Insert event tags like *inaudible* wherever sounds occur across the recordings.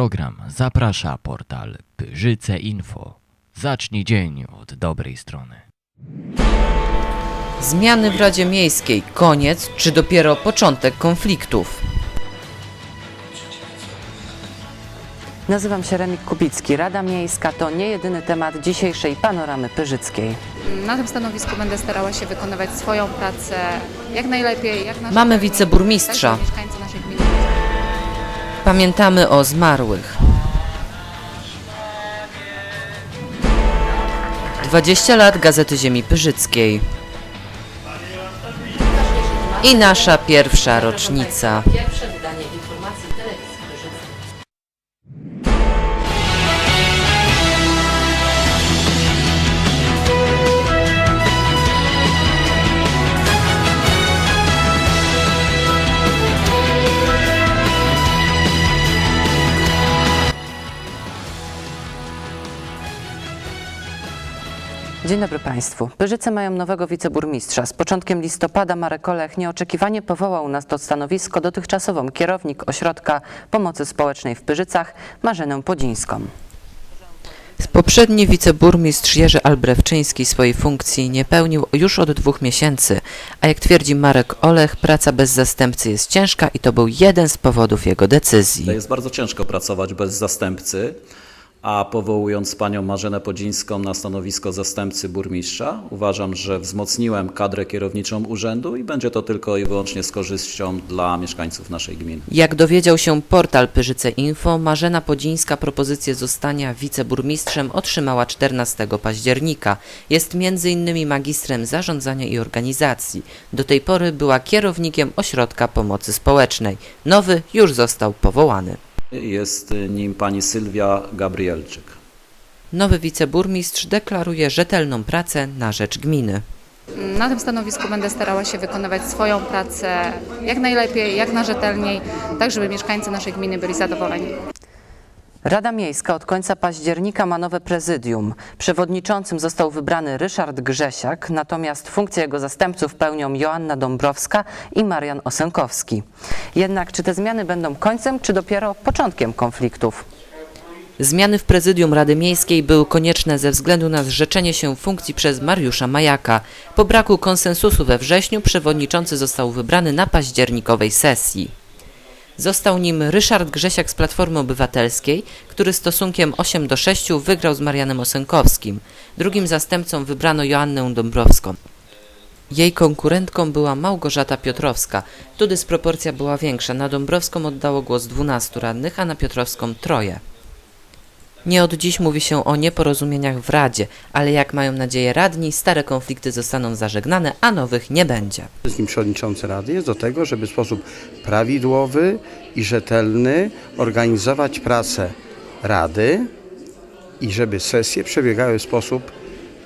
program zaprasza portal Pyrzyce Info. Zacznij dzień od dobrej strony. Zmiany w Radzie Miejskiej. Koniec czy dopiero początek konfliktów? Nazywam się Remik Kubicki. Rada Miejska to nie jedyny temat dzisiejszej panoramy pyrzyckiej. Na tym stanowisku będę starała się wykonywać swoją pracę jak najlepiej, jak Mamy wiceburmistrza. Mieszkańcy naszej gminy Pamiętamy o zmarłych. 20 lat Gazety Ziemi Pyrzyckiej. I nasza pierwsza rocznica. Dzień dobry Państwu. Pyrzyce mają nowego wiceburmistrza. Z początkiem listopada Marek Olech nieoczekiwanie powołał na to stanowisko dotychczasową kierownik Ośrodka Pomocy Społecznej w Pyrzycach Marzenę Podzińską. Poprzedni wiceburmistrz Jerzy Albrewczyński swojej funkcji nie pełnił już od dwóch miesięcy, a jak twierdzi Marek Olech, praca bez zastępcy jest ciężka i to był jeden z powodów jego decyzji. To jest bardzo ciężko pracować bez zastępcy, a powołując panią Marzenę Podzińską na stanowisko zastępcy burmistrza, uważam, że wzmocniłem kadrę kierowniczą urzędu i będzie to tylko i wyłącznie z korzyścią dla mieszkańców naszej gminy. Jak dowiedział się portal Pyrzyce Info, Marzena Podzińska propozycję zostania wiceburmistrzem otrzymała 14 października. Jest m.in. magistrem zarządzania i organizacji. Do tej pory była kierownikiem Ośrodka Pomocy Społecznej. Nowy już został powołany. Jest nim pani Sylwia Gabrielczyk. Nowy wiceburmistrz deklaruje rzetelną pracę na rzecz gminy. Na tym stanowisku będę starała się wykonywać swoją pracę jak najlepiej, jak najrzetelniej, tak żeby mieszkańcy naszej gminy byli zadowoleni. Rada Miejska od końca października ma nowe prezydium. Przewodniczącym został wybrany Ryszard Grzesiak, natomiast funkcję jego zastępców pełnią Joanna Dąbrowska i Marian Osenkowski. Jednak czy te zmiany będą końcem, czy dopiero początkiem konfliktów? Zmiany w prezydium Rady Miejskiej były konieczne ze względu na zrzeczenie się funkcji przez Mariusza Majaka. Po braku konsensusu we wrześniu przewodniczący został wybrany na październikowej sesji. Został nim Ryszard Grzesiak z Platformy Obywatelskiej, który stosunkiem 8 do 6 wygrał z Marianem Osenkowskim. Drugim zastępcą wybrano Joannę Dąbrowską. Jej konkurentką była Małgorzata Piotrowska. Tu dysproporcja była większa. Na Dąbrowską oddało głos 12 radnych, a na Piotrowską troje. Nie od dziś mówi się o nieporozumieniach w Radzie, ale jak mają nadzieję radni, stare konflikty zostaną zażegnane, a nowych nie będzie. wszystkim przewodniczący Rady jest do tego, żeby w sposób prawidłowy i rzetelny organizować pracę Rady i żeby sesje przebiegały w sposób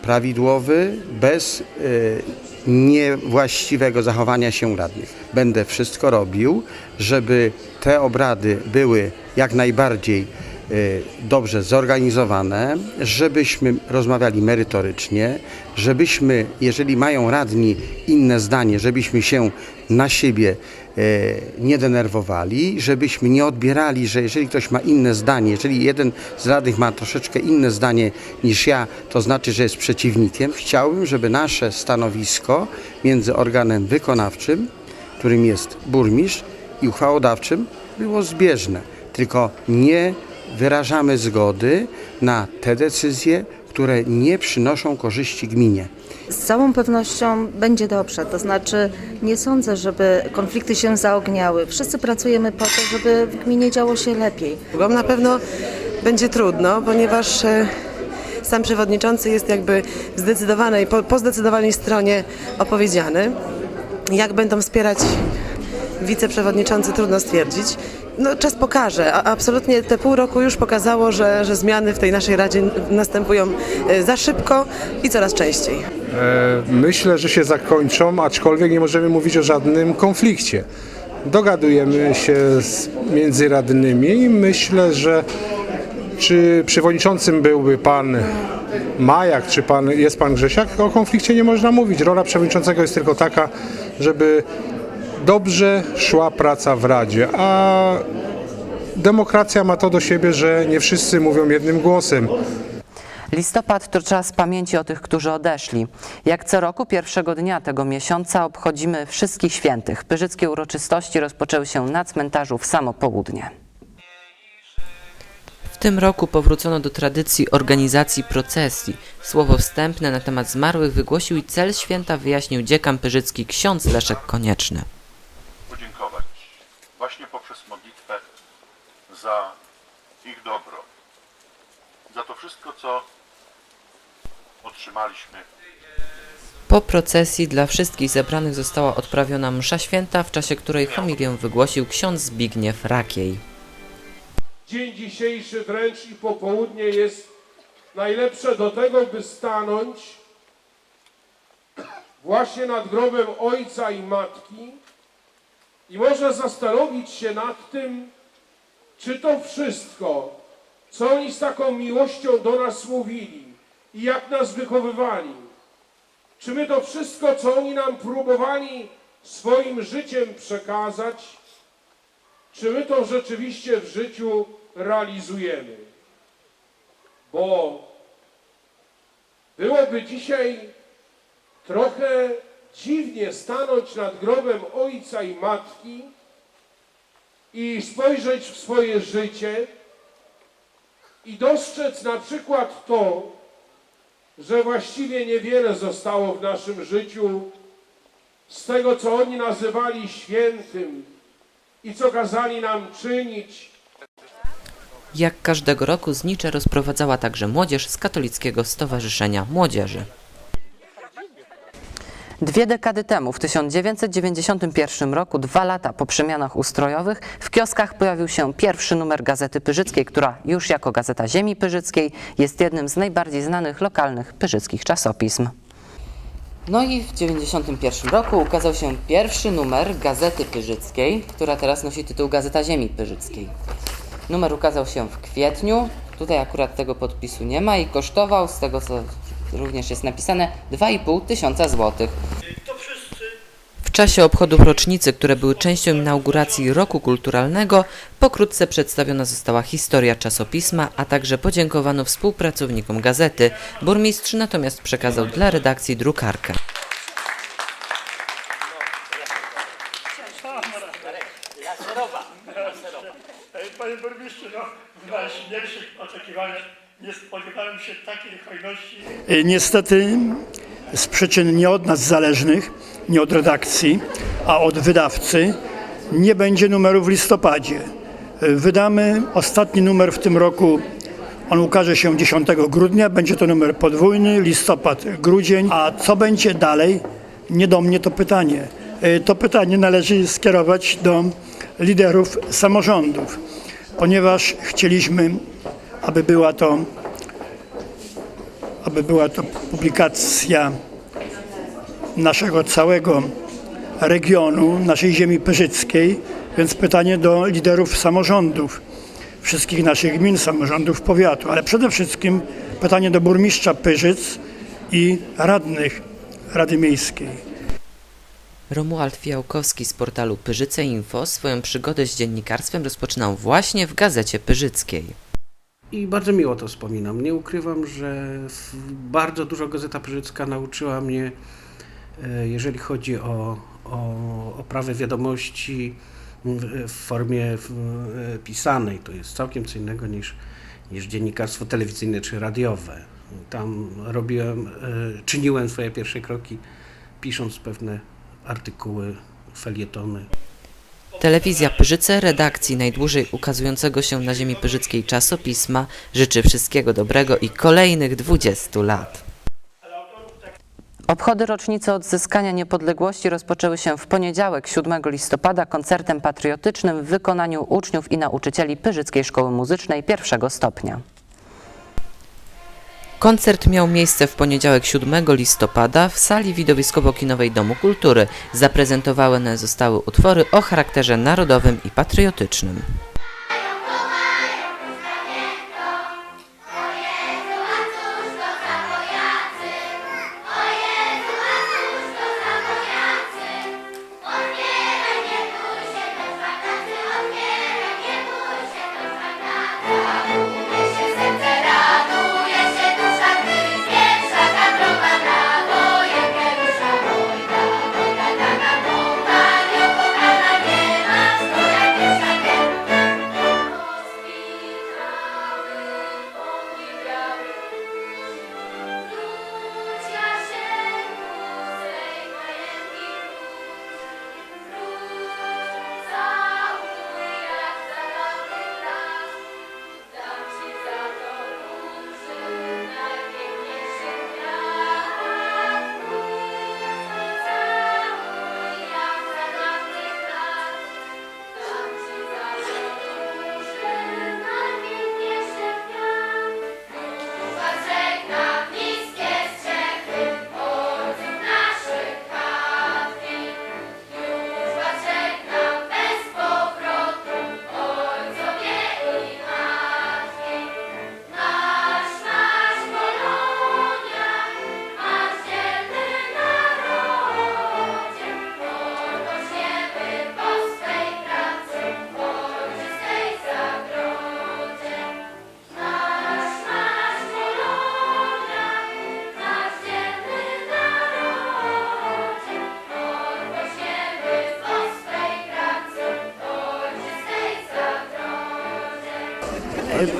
prawidłowy, bez y, niewłaściwego zachowania się radnych. Będę wszystko robił, żeby te obrady były jak najbardziej dobrze zorganizowane, żebyśmy rozmawiali merytorycznie, żebyśmy, jeżeli mają radni inne zdanie, żebyśmy się na siebie e, nie denerwowali, żebyśmy nie odbierali, że jeżeli ktoś ma inne zdanie, jeżeli jeden z radnych ma troszeczkę inne zdanie niż ja, to znaczy, że jest przeciwnikiem. Chciałbym, żeby nasze stanowisko między organem wykonawczym, którym jest burmistrz, i uchwałodawczym było zbieżne. Tylko nie wyrażamy zgody na te decyzje, które nie przynoszą korzyści gminie. Z całą pewnością będzie dobrze, to znaczy nie sądzę, żeby konflikty się zaogniały. Wszyscy pracujemy po to, żeby w gminie działo się lepiej. Wam na pewno będzie trudno, ponieważ e, sam przewodniczący jest jakby w zdecydowanej, po, po zdecydowanej stronie opowiedziany. Jak będą wspierać wiceprzewodniczący, trudno stwierdzić. No, czas pokaże, a absolutnie te pół roku już pokazało, że, że zmiany w tej naszej Radzie następują e, za szybko i coraz częściej. E, Myślę, że się zakończą, aczkolwiek nie możemy mówić o żadnym konflikcie. Dogadujemy się między radnymi i myślę, że czy przewodniczącym byłby pan Majak, czy pan, jest pan Grzesiak, o konflikcie nie można mówić. Rola przewodniczącego jest tylko taka, żeby dobrze szła praca w Radzie, a demokracja ma to do siebie, że nie wszyscy mówią jednym głosem. Listopad to czas pamięci o tych, którzy odeszli. Jak co roku pierwszego dnia tego miesiąca obchodzimy wszystkich świętych. Pyrzyckie uroczystości rozpoczęły się na cmentarzu w samo południe. W tym roku powrócono do tradycji organizacji procesji. Słowo wstępne na temat zmarłych wygłosił i cel święta wyjaśnił dziekan pyrzycki ksiądz Leszek Konieczny. podziękować właśnie poprzez modlitwę za ich dobro, za to wszystko, co otrzymaliśmy. Po procesji dla wszystkich zebranych została odprawiona msza święta, w czasie której homilię wygłosił ksiądz Zbigniew Rakiej. Dzień dzisiejszy wręcz i popołudnie jest najlepsze do tego, by stanąć właśnie nad grobem ojca i matki i może zastanowić się nad tym, czy to wszystko, co oni z taką miłością do nas mówili i jak nas wychowywali, czy my to wszystko, co oni nam próbowali swoim życiem przekazać, czy my to rzeczywiście w życiu realizujemy. Bo byłoby dzisiaj trochę dziwnie stanąć nad grobem ojca i matki i spojrzeć w swoje życie i dostrzec na przykład to, że właściwie niewiele zostało w naszym życiu z tego, co oni nazywali świętym, i co kazali nam czynić. Jak każdego roku znicze rozprowadzała także młodzież z Katolickiego Stowarzyszenia Młodzieży. Dwie dekady temu, w 1991 roku, dwa lata po przemianach ustrojowych, w kioskach pojawił się pierwszy numer Gazety Pyrzyckiej, która już jako Gazeta Ziemi Pyrzyckiej jest jednym z najbardziej znanych lokalnych pyrzyckich czasopism. No i w 1991 roku ukazał się pierwszy numer Gazety Pyrzyckiej, która teraz nosi tytuł Gazeta Ziemi Pyrzyckiej. Numer ukazał się w kwietniu, tutaj akurat tego podpisu nie ma i kosztował, z tego co również jest napisane, 2,5 tysiąca złotych. W czasie obchodów rocznicy, które były częścią inauguracji roku kulturalnego, pokrótce przedstawiona została historia czasopisma, a także podziękowano współpracownikom gazety. Burmistrz natomiast przekazał dla redakcji drukarkę. Panie burmistrzu, no, w najśmielszych oczekiwaniach nie spodziewałem się takiej hojności. Niestety z przyczyn nie od nas zależnych, nie od redakcji, a od wydawcy nie będzie numeru w listopadzie. Wydamy ostatni numer w tym roku. On ukaże się 10 grudnia, będzie to numer podwójny, listopad, grudzień. A co będzie dalej? Nie do mnie to pytanie. To pytanie należy skierować do liderów samorządów, ponieważ chcieliśmy, aby była to aby była to publikacja naszego całego regionu, naszej ziemi pyrzyckiej, więc pytanie do liderów samorządów, wszystkich naszych gmin, samorządów powiatu, ale przede wszystkim pytanie do burmistrza Pyrzyc i radnych Rady Miejskiej. Romuald Fiałkowski z portalu Pyrzyce Info swoją przygodę z dziennikarstwem rozpoczynał właśnie w Gazecie Pyrzyckiej. I bardzo miło to wspominam. Nie ukrywam, że bardzo dużo Gazeta Pyrzycka nauczyła mnie, e, jeżeli chodzi o, o oprawę wiadomości w, formie e, pisanej. To jest całkiem co innego niż, niż dziennikarstwo telewizyjne czy radiowe. Tam robiłem, e, czyniłem swoje pierwsze kroki, pisząc pewne artykuły, felietony. Telewizja Pyrzyce, redakcji najdłużej ukazującego się na ziemi pyrzyckiej czasopisma, życzy wszystkiego dobrego i kolejnych 20 lat. Obchody rocznicy odzyskania niepodległości rozpoczęły się w poniedziałek 7 listopada koncertem patriotycznym w wykonaniu uczniów i nauczycieli Pyrzyckiej Szkoły Muzycznej pierwszego stopnia. Koncert miał miejsce w poniedziałek 7 listopada w sali widowiskowo-kinowej Domu Kultury. Zaprezentowane zostały utwory o charakterze narodowym i patriotycznym.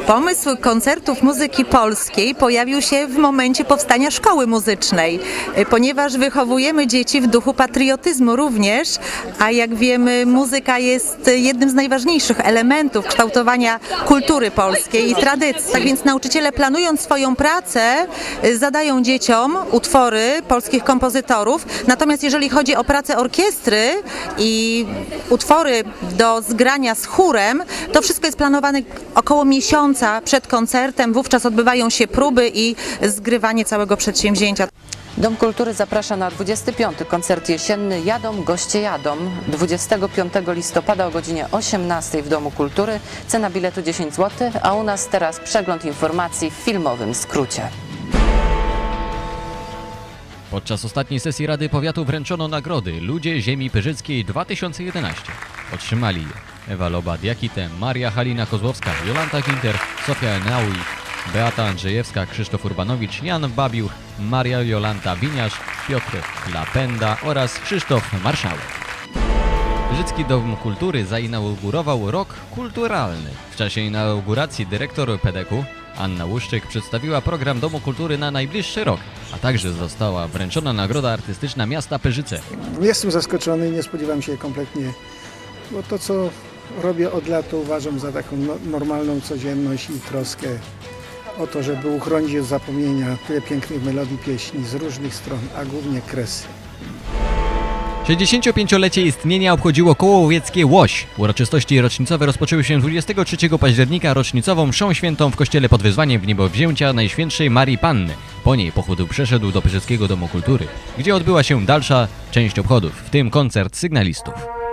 Pomysł koncertów muzyki polskiej pojawił się w momencie powstania szkoły muzycznej, ponieważ wychowujemy dzieci w duchu patriotyzmu również, a jak wiemy, muzyka jest jednym z najważniejszych elementów kształtowania kultury polskiej i tradycji. Tak więc nauczyciele planując swoją pracę zadają dzieciom utwory polskich kompozytorów, natomiast jeżeli chodzi o pracę orkiestry i utwory do zgrania z chórem, to wszystko jest planowane około miesiąca przed koncertem, wówczas odbywają się próby i zgrywanie całego przedsięwzięcia. Dom Kultury zaprasza na 25. koncert jesienny Jadą, goście jadą. 25 listopada o godzinie 18 w Domu Kultury. Cena biletu 10 zł, a u nas teraz przegląd informacji w filmowym skrócie. Podczas ostatniej sesji Rady Powiatu wręczono nagrody Ludzie Ziemi Pyrzyckiej 2011. Otrzymali je Ewa Loba-Diakite, Maria Halina Kozłowska, Jolanta Ginter, Sofia Enaui, Beata Andrzejewska, Krzysztof Urbanowicz, Jan Babiuch, Maria Jolanta Winiarz, Piotr Lapenda oraz Krzysztof Marszałek. Pyrzycki Dom Kultury zainaugurował rok kulturalny. W czasie inauguracji dyrektor PDK Anna Łuszczyk przedstawiła program Domu Kultury na najbliższy rok, a także została wręczona nagroda artystyczna miasta Pyrzyce. Jestem zaskoczony nie spodziewam się kompletnie, bo to co robię od lat uważam za taką no, normalną codzienność i troskę o to, żeby uchronić od zapomnienia tyle pięknych melodii pieśni z różnych stron, a głównie kresy. 65-lecie istnienia obchodziło koło łowieckie Łoś. Uroczystości rocznicowe rozpoczęły się 23 października rocznicową mszą świętą w kościele pod wezwaniem w niebo wzięcia Najświętszej Marii Panny. Po niej pochód przeszedł do Pyrzyckiego Domu Kultury, gdzie odbyła się dalsza część obchodów, w tym koncert sygnalistów.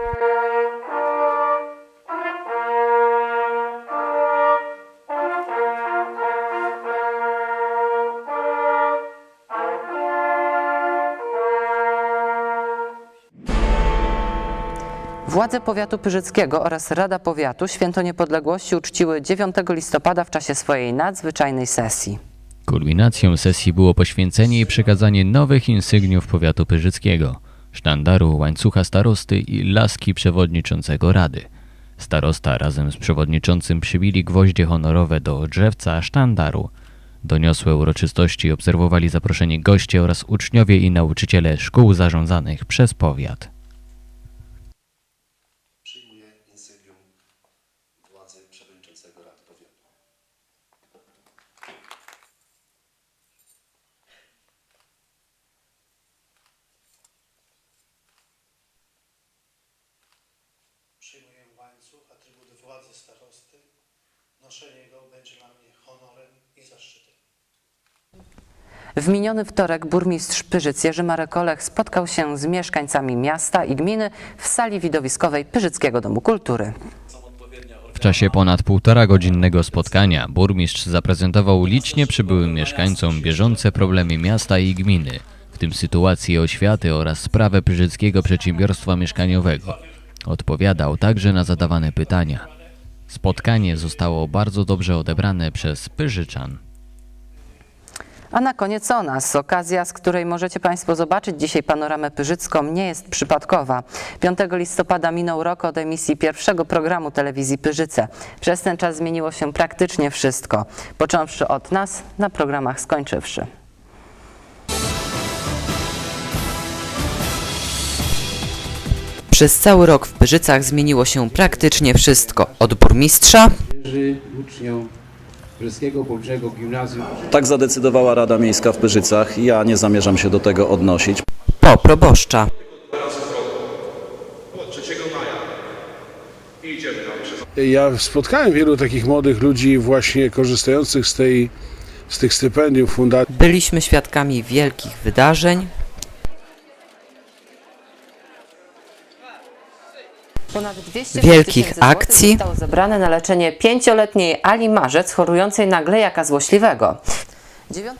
Władze powiatu pyrzyckiego oraz Rada Powiatu Święto Niepodległości uczciły 9 listopada w czasie swojej nadzwyczajnej sesji. Kulminacją sesji było poświęcenie i przekazanie nowych insygniów powiatu pyrzyckiego, sztandaru, łańcucha starosty i laski przewodniczącego rady. Starosta razem z przewodniczącym przybili gwoździe honorowe do drzewca sztandaru. Doniosłe uroczystości obserwowali zaproszeni goście oraz uczniowie i nauczyciele szkół zarządzanych przez powiat. przyjmuje insygnium władzy przewodniczącego Rady Powiatu. Przyjmuję łańcuch, atrybut władzy starosty. Noszenie go będzie dla mnie honorem i zaszczytem. W miniony wtorek burmistrz Pyrzyc Jerzy Marek Olech spotkał się z mieszkańcami miasta i gminy w sali widowiskowej Pyrzyckiego Domu Kultury. W czasie ponad półtora godzinnego spotkania burmistrz zaprezentował licznie przybyłym mieszkańcom bieżące problemy miasta i gminy, w tym sytuację oświaty oraz sprawę Pyrzyckiego Przedsiębiorstwa Mieszkaniowego. Odpowiadał także na zadawane pytania. Spotkanie zostało bardzo dobrze odebrane przez Pyrzyczan. A na koniec o nas. Okazja, z której możecie Państwo zobaczyć dzisiaj panoramę pyrzycką, nie jest przypadkowa. 5 listopada minął rok od emisji pierwszego programu telewizji Pyrzyce. Przez ten czas zmieniło się praktycznie wszystko, począwszy od nas, na programach skończywszy. Przez cały rok w Pyrzycach zmieniło się praktycznie wszystko. Od burmistrza, uczniom Pyrzyckiego Publicznego Gimnazjum Tak zadecydowała Rada Miejska w Pyrzycach i ja nie zamierzam się do tego odnosić. po proboszcza. Ja spotkałem wielu takich młodych ludzi właśnie korzystających z, tej, z tych stypendiów fundacji. Byliśmy świadkami wielkich wydarzeń, Ponad 200 Wielkich akcji. zostało zebrane na leczenie pięcioletniej Ali Marzec chorującej na glejaka złośliwego.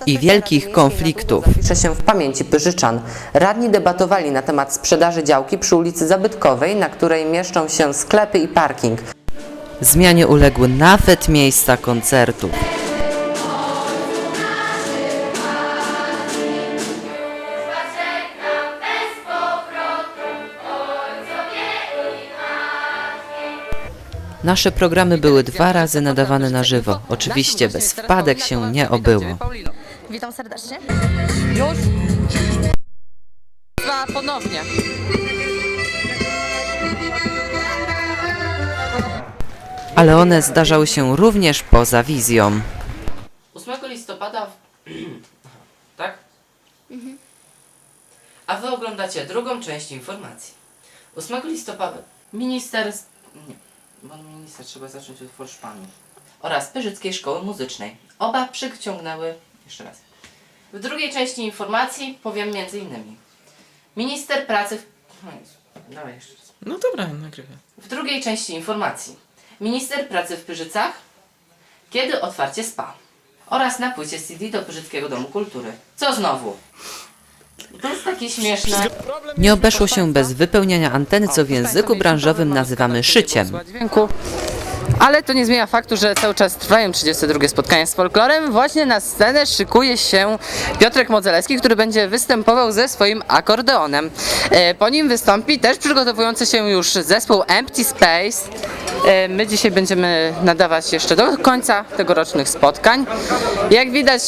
I wielkich konfliktów. Zapisze się w pamięci Pyrzyczan. Radni debatowali na temat sprzedaży działki przy ulicy Zabytkowej, na której mieszczą się sklepy i parking. zmianie uległy nawet miejsca koncertów. Nasze programy były dwa razy nadawane na żywo. Oczywiście bez wpadek się nie obyło. Witam serdecznie. Już? Dwa ponownie. Ale one zdarzały się również poza wizją. 8 listopada. W... *clears throat* tak? A wy oglądacie drugą część informacji. 8 listopada minister. Nie, bo minister trzeba zacząć od Forszpanu. Oraz Pyrzyckiej Szkoły Muzycznej. Oba przyciągnęły. Jeszcze raz. W drugiej części informacji powiem między innymi. Minister pracy. W... No Jezu, dawaj jeszcze raz. No dobra, nagrywam. W drugiej części informacji. Minister pracy w Pyrzycach. Kiedy otwarcie spa? Oraz na płycie CD do Pyrzyckiego Domu Kultury. Co znowu? To jest takie śmieszne. Nie obeszło się bez wypełniania anteny, co w języku branżowym nazywamy szyciem. dźwięku. Ale to nie zmienia faktu, że cały czas trwają 32 spotkania z folklorem. Właśnie na scenę szykuje się Piotrek Modzelewski, który będzie występował ze swoim akordeonem. E, Po nim wystąpi też przygotowujący się już zespół Empty Space. E, My dzisiaj będziemy nadawać jeszcze do końca tegorocznych spotkań. Jak widać,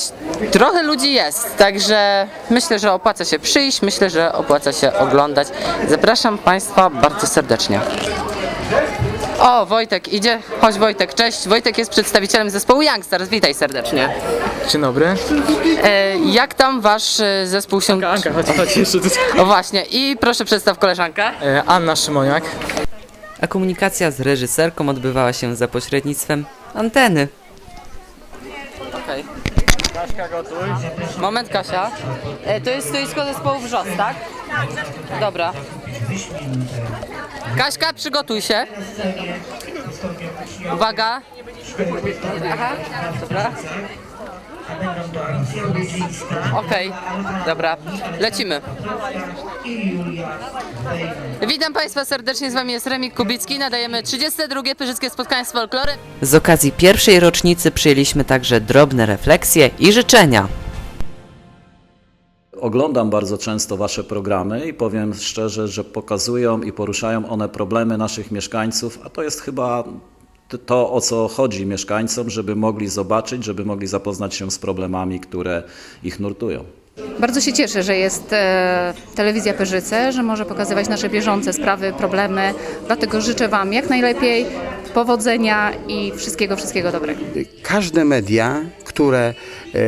trochę ludzi jest, także myślę, że opłaca się przyjść, myślę, że opłaca się oglądać. Zapraszam Państwa bardzo serdecznie. O, Wojtek idzie. Chodź Wojtek, cześć. Wojtek jest przedstawicielem zespołu Youngstars. Witaj serdecznie. Dzień dobry. E, jak tam wasz e, zespół się... Anka, chodź, chodź jeszcze tu. *laughs* O właśnie, i proszę przedstaw koleżankę. E, Anna Szymoniak. A komunikacja z reżyserką odbywała się za pośrednictwem anteny. Okej. Moment, Kasia. E, to jest stoisko zespołu Wrzos, tak? Dobra. Kaśka, przygotuj się. Uwaga. Aha, dobra. Okej, dobra, lecimy. Witam Państwa serdecznie, z Wami jest Remik Kubicki. Nadajemy 32. Pyrzyckie Spotkanie z Folklorem. Z okazji pierwszej rocznicy przyjęliśmy także drobne refleksje i życzenia. Oglądam bardzo często Wasze programy i powiem szczerze, że pokazują i poruszają one problemy naszych mieszkańców, a to jest chyba to, o co chodzi mieszkańcom, żeby mogli zobaczyć, żeby mogli zapoznać się z problemami, które ich nurtują. Bardzo się cieszę, że jest e, telewizja Pyrzyce, że może pokazywać nasze bieżące sprawy, problemy. Dlatego życzę Wam jak najlepiej powodzenia i wszystkiego, wszystkiego dobrego. Każde media, które e,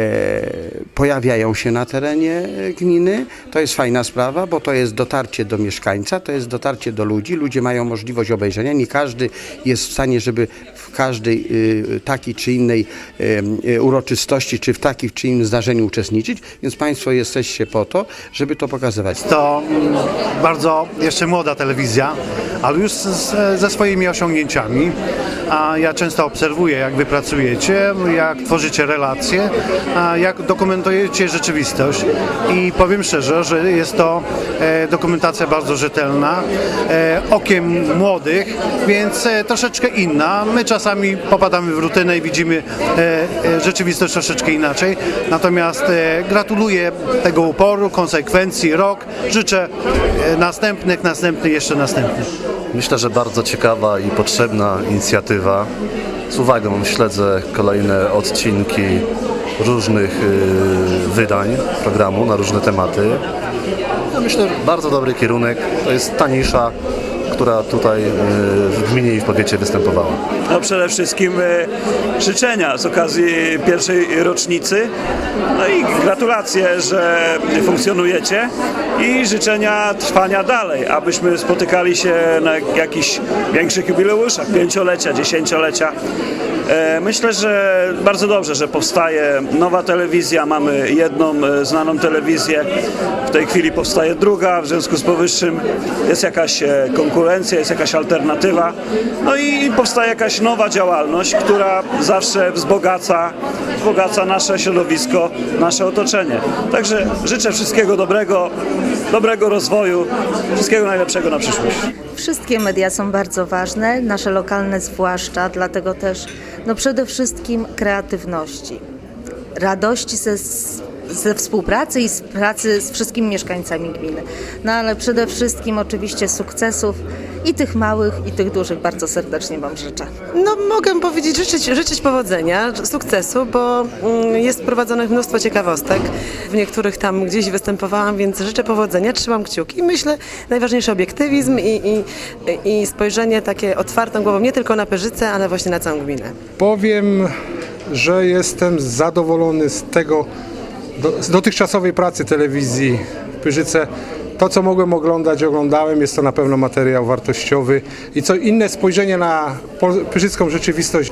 pojawiają się na terenie e, gminy, to jest fajna sprawa, bo to jest dotarcie do mieszkańca, to jest dotarcie do ludzi. Ludzie mają możliwość obejrzenia. Nie każdy jest w stanie, żeby w każdej y, takiej czy innej y, uroczystości, czy w takim czy innym zdarzeniu uczestniczyć, więc Państwo jesteście po to, żeby to pokazywać. To bardzo jeszcze młoda telewizja, ale już ze swoimi osiągnięciami. A ja często obserwuję, jak wy pracujecie, jak tworzycie relacje, jak dokumentujecie rzeczywistość. I powiem szczerze, że jest to e, dokumentacja bardzo rzetelna, e, okiem młodych, więc e, troszeczkę inna. My czasami popadamy w rutynę i widzimy rzeczywistość troszeczkę inaczej. Natomiast gratuluję tego uporu, konsekwencji, rok. Życzę następnych, następnych, jeszcze następnych. Myślę, że bardzo ciekawa i potrzebna inicjatywa. Z uwagą śledzę kolejne odcinki różnych y, wydań programu na różne tematy. No myślę, że bardzo dobry kierunek. To jest ta nisza, która tutaj y, w gminie i w powiecie występowała. No przede wszystkim e, życzenia z okazji pierwszej rocznicy. No i gratulacje, że funkcjonujecie i życzenia trwania dalej, abyśmy spotykali się na jakichś większych jubileuszach, pięciolecia, dziesięciolecia. E, Myślę, że bardzo dobrze, że powstaje nowa telewizja. Mamy jedną e, znaną telewizję, w tej chwili powstaje druga, w związku z powyższym jest jakaś e, konkurencja, jest jakaś alternatywa. No i powstaje jakaś nowa działalność, która zawsze wzbogaca, wzbogaca nasze środowisko, nasze otoczenie. Także życzę wszystkiego dobrego, dobrego rozwoju, wszystkiego najlepszego na przyszłość. Wszystkie media są bardzo ważne, nasze lokalne zwłaszcza, dlatego też no przede wszystkim kreatywności, radości ze ze współpracy i z pracy z wszystkimi mieszkańcami gminy. No ale przede wszystkim oczywiście sukcesów i tych małych, i tych dużych bardzo serdecznie Wam życzę. No mogę powiedzieć, życzyć, życzyć powodzenia, sukcesu, bo mm, jest prowadzonych mnóstwo ciekawostek. W niektórych tam gdzieś występowałam, więc życzę powodzenia, trzymam kciuki. Myślę, najważniejszy obiektywizm i, i, i spojrzenie takie otwartą głową nie tylko na Pyrzyce, ale właśnie na całą gminę. Powiem, że jestem zadowolony z tego, do, z dotychczasowej pracy telewizji w Pyrzyce. To, co mogłem oglądać, oglądałem. Jest to na pewno materiał wartościowy i co inne spojrzenie na pyrzycką rzeczywistość.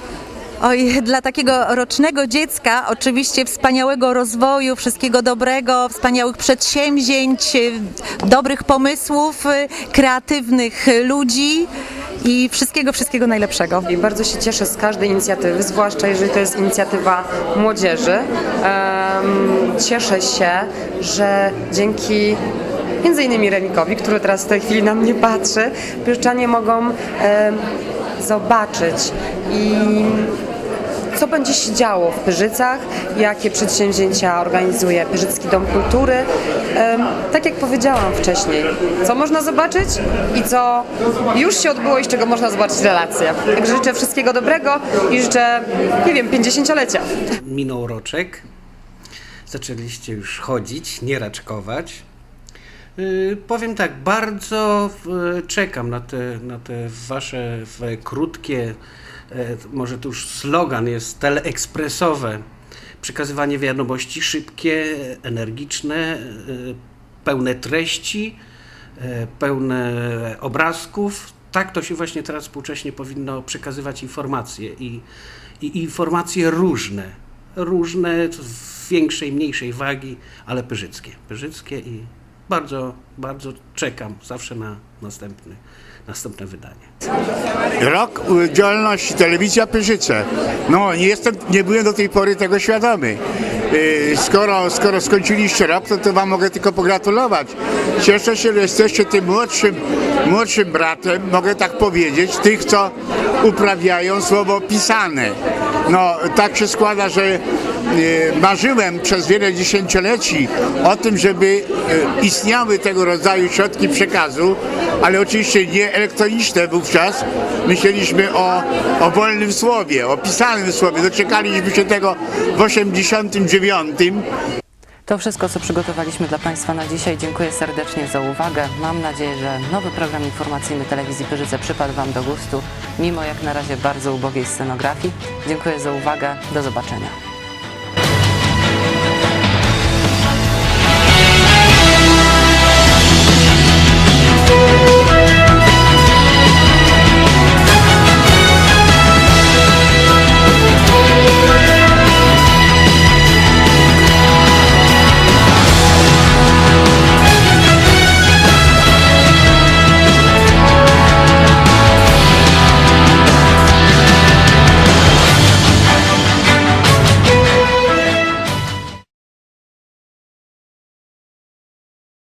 Oj, dla takiego rocznego dziecka oczywiście wspaniałego rozwoju, wszystkiego dobrego, wspaniałych przedsięwzięć, y, dobrych pomysłów, y, kreatywnych ludzi i wszystkiego, wszystkiego najlepszego. I bardzo się cieszę z każdej inicjatywy, zwłaszcza jeżeli to jest inicjatywa młodzieży. Cieszę się, że dzięki między innymi Renikowi, który teraz w tej chwili na mnie patrzy, Pyrczanie mogą zobaczyć i co będzie się działo w Pyrzycach, jakie przedsięwzięcia organizuje Pyrzycki Dom Kultury. Tak jak powiedziałam wcześniej, co można zobaczyć i co już się odbyło i z czego można zobaczyć relacje. Także życzę wszystkiego dobrego i życzę, nie wiem, 50-lecia. Minął roczek, zaczęliście już chodzić, nie raczkować. Yy, powiem tak, bardzo yy, czekam na te, na te wasze krótkie, może to już slogan jest teleekspresowe, przekazywanie wiadomości szybkie, energiczne, yy, pełne treści, e, pełne obrazków. Tak to się właśnie teraz współcześnie powinno przekazywać informacje i, i informacje różne, różne większej, mniejszej wagi, ale pyrzyckie. Pyrzyckie i bardzo, bardzo czekam zawsze na następny, następne wydanie. Rok działalności Telewizja Pyrzyce. No, nie, jestem, nie byłem do tej pory tego świadomy. Yy, Skoro, skoro skończyliście rok, to, to Wam mogę tylko pogratulować. Cieszę się, że jesteście tym młodszym, młodszym bratem, mogę tak powiedzieć, tych, co uprawiają słowo pisane. No, tak się składa, że yy, marzyłem przez wiele dziesięcioleci o tym, żeby yy, istniały tego rodzaju środki przekazu, ale oczywiście nie elektroniczne wówczas. Myśleliśmy o, o wolnym słowie, o pisanym słowie. Doczekaliśmy się tego w 89. To wszystko, co przygotowaliśmy dla Państwa na dzisiaj. Dziękuję serdecznie za uwagę. Mam nadzieję, że nowy program informacyjny Telewizji Pyrzyce przypadł Wam do gustu, mimo jak na razie bardzo ubogiej scenografii. Dziękuję za uwagę. Do zobaczenia.